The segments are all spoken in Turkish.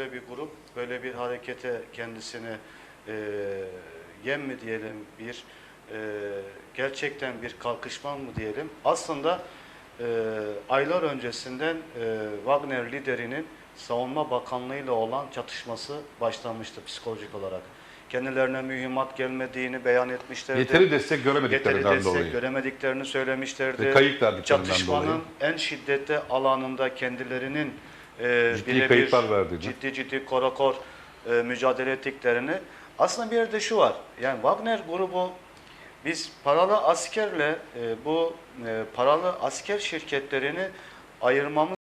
Böyle bir grup böyle bir harekete kendisini e, yem mi diyelim bir e, gerçekten bir kalkışma mı diyelim. Aslında e, aylar öncesinden e, Wagner liderinin Savunma Bakanlığı ile olan çatışması başlamıştı psikolojik olarak. Kendilerine mühimmat gelmediğini beyan etmişlerdi. Yeteri destek göremediklerinden Yeteri destek dolayı. göremediklerini söylemişlerdi. Ve kayıp Çatışmanın dolayı. en şiddetli alanında kendilerinin e, Ciddi birebir kayıplar verdiğini. ciddi ciddi korakor e, mücadele ettiklerini. Aslında bir yerde şu var. Yani Wagner grubu biz paralı askerle e, bu e, paralı asker şirketlerini ayırmamız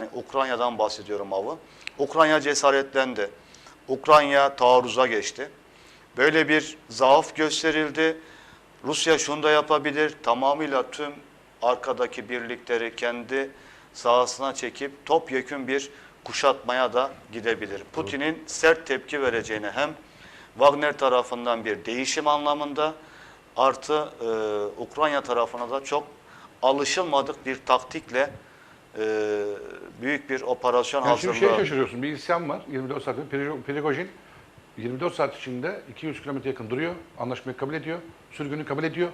Yani Ukrayna'dan bahsediyorum avı. Ukrayna cesaretlendi. Ukrayna taarruza geçti. Böyle bir zaaf gösterildi. Rusya şunu da yapabilir. Tamamıyla tüm arkadaki birlikleri kendi sahasına çekip topyekün bir kuşatmaya da gidebilir. Putin'in sert tepki vereceğini hem Wagner tarafından bir değişim anlamında artı e, Ukrayna tarafına da çok alışılmadık bir taktikle e, büyük bir operasyon Yani şimdi hazırlığı. şey şaşırıyorsun. Bir isyan var. 24 saat. Prigo- Prigojin 24 saat içinde 200 kilometre yakın duruyor. Anlaşmayı kabul ediyor. Sürgünü kabul ediyor.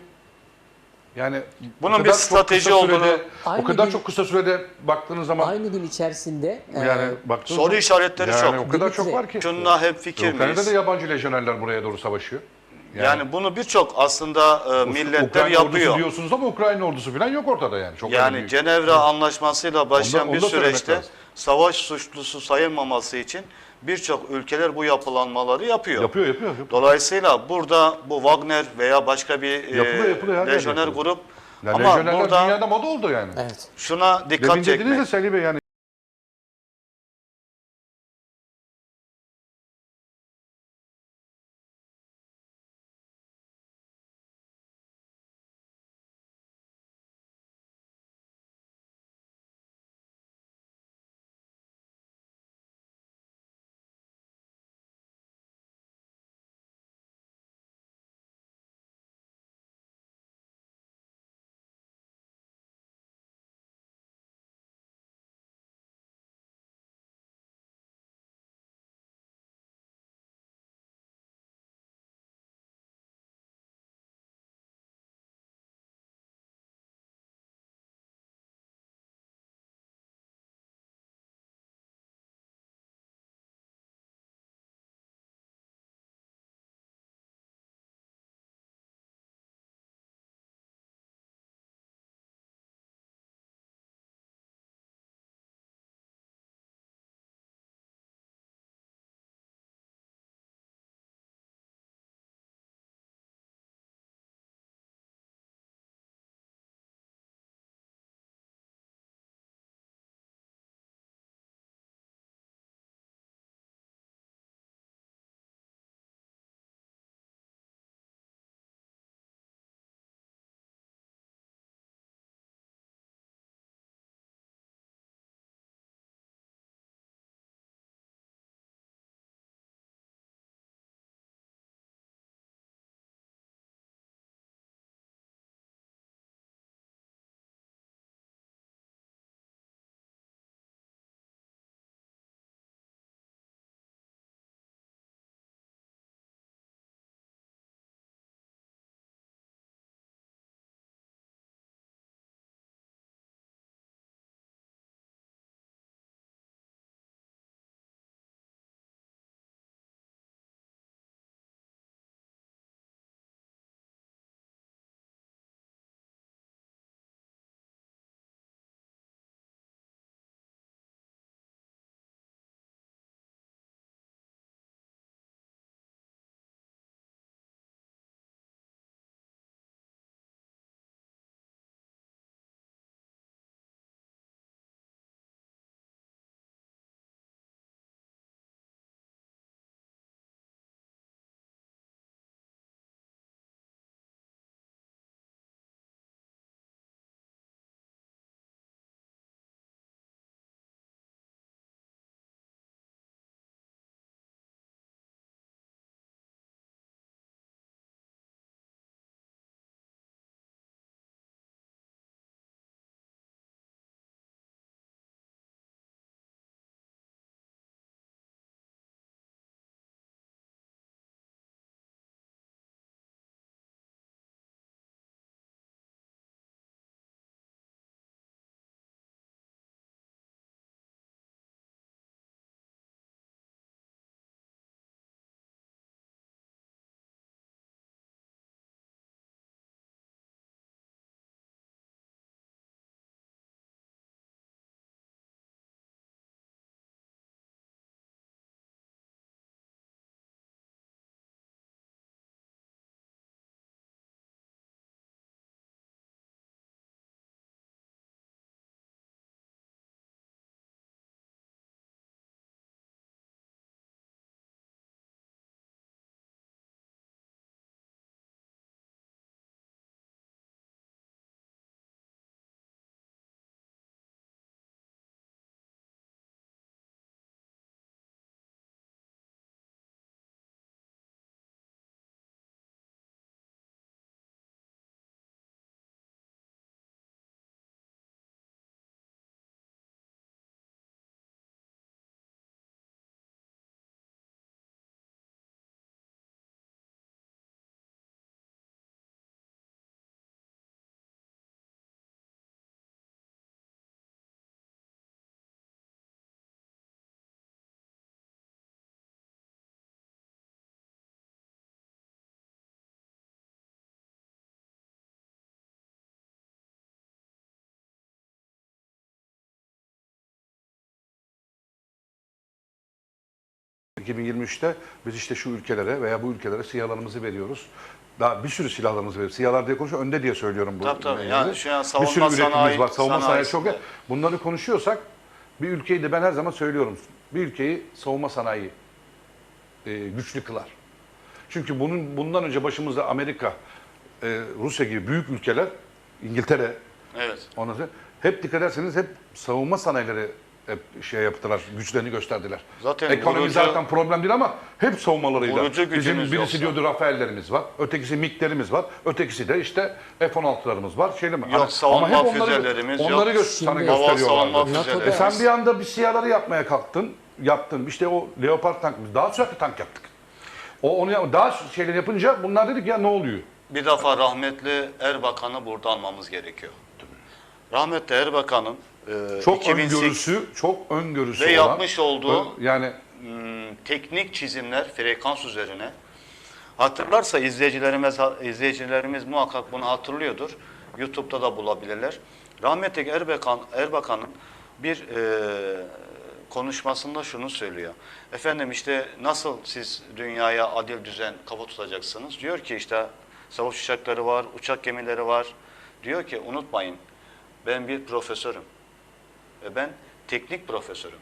Yani Bunun bir strateji olduğunu- sürede, o kadar gün- çok kısa sürede baktığınız zaman Aynı gün içerisinde e, yani baktığınız Soru işaretleri yani çok. o kadar Dimitri, çok var ki. Şununla hep fikir Ukrayna'da miyiz? da yabancı lejyonerler buraya doğru savaşıyor. Yani, bunu birçok aslında e, milletler Ukrayna yapıyor. ordusu diyorsunuz ama Ukrayna ordusu falan yok ortada yani. Çok Yani büyük. Cenevre Anlaşması'yla başlayan Onu da- bir süreçte savaş suçlusu sayılmaması için birçok ülkeler bu yapılanmaları yapıyor. yapıyor yapıyor. yapıyor. Dolayısıyla burada bu Wagner veya başka bir e, Yapılıyor, yapılıyor, lejyoner yapılıyor. grup Yani ama burada dünyada moda oldu yani. evet. şuna dikkat Demin dediniz çekmek. de Salih Bey yani 2023'te biz işte şu ülkelere veya bu ülkelere silahlarımızı veriyoruz. Daha bir sürü silahlarımızı veriyoruz. Silahlar diye konuşuyor. Önde diye söylüyorum bu. Tabii, tabii. Yani şu an bir savunma sürü üretimimiz sanayi- var. Savunma sanayi çok. Bunları konuşuyorsak bir ülkeyi de ben her zaman söylüyorum. Bir ülkeyi savunma sanayi e, güçlü kılar. Çünkü bunun bundan önce başımızda Amerika, e, Rusya gibi büyük ülkeler, İngiltere, Evet. ondan sonra hep dikkat ederseniz hep savunma sanayileri hep şey yaptılar, güçlerini gösterdiler. Zaten Ekonomi vurucu- zaten problem değil ama hep savunmalarıyla. Bizim birisi yoksa. diyordu Rafael'lerimiz var, ötekisi MiG'lerimiz var, ötekisi de işte F-16'larımız var. Şeyle mi? Yok, savunma ama hep onları, füzelerimiz yok. onları gö- sana füzeleri. E sen bir anda bir siyaları yapmaya kalktın, yaptın. İşte o Leopard tank, daha süratli tank yaptık. O onu yap- daha şeyler yapınca bunlar dedik ya ne oluyor? Bir defa rahmetli Erbakan'ı burada almamız gerekiyor. Rahmetli Erbakan'ın e, Çok 2008 öngörüsü, çok öngörüsü Ve olan. yapmış olduğu- yani hmm, teknik çizimler frekans üzerine. Hatırlarsa izleyicilerimiz izleyicilerimiz muhakkak bunu hatırlıyordur. YouTube'da da bulabilirler. Rahmetli Erbakan Erbakan'ın bir e, konuşmasında şunu söylüyor. Efendim işte nasıl siz dünyaya adil düzen kafa tutacaksınız? Diyor ki işte savaş uçakları var, uçak gemileri var. Diyor ki unutmayın ben bir profesörüm. Ve ben teknik profesörüm.